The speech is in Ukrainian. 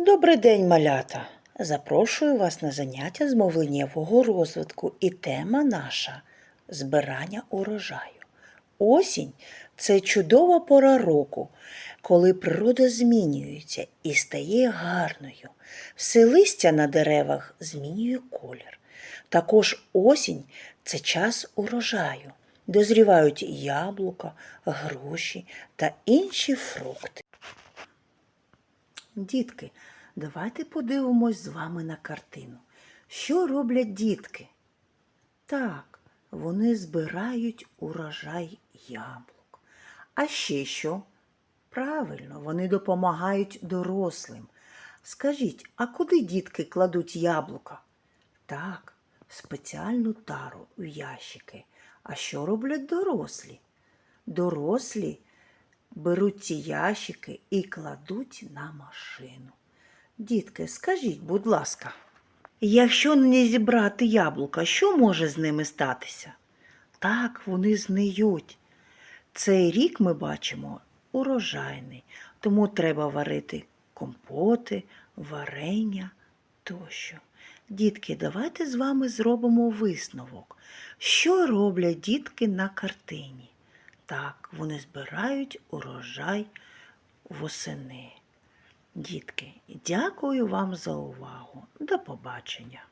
Добрий день, малята! Запрошую вас на заняття з мовленнєвого розвитку. І тема наша збирання урожаю. Осінь це чудова пора року, коли природа змінюється і стає гарною. Все листя на деревах змінює колір. Також осінь це час урожаю. Дозрівають яблука, груші та інші фрукти. Дітки, давайте подивимось з вами на картину. Що роблять дітки? Так, вони збирають урожай яблук. А ще що? Правильно, вони допомагають дорослим. Скажіть, а куди дітки кладуть яблука? Так, спеціальну тару в ящики. А що роблять дорослі? Дорослі беруть ці ящики і кладуть на машину. Дітки, скажіть, будь ласка, якщо не зібрати яблука, що може з ними статися? Так, вони зниють. Цей рік ми бачимо урожайний, тому треба варити компоти, варення тощо. Дітки, давайте з вами зробимо висновок. Що роблять дітки на картині? Так, вони збирають урожай восени. Дітки, дякую вам за увагу. До побачення.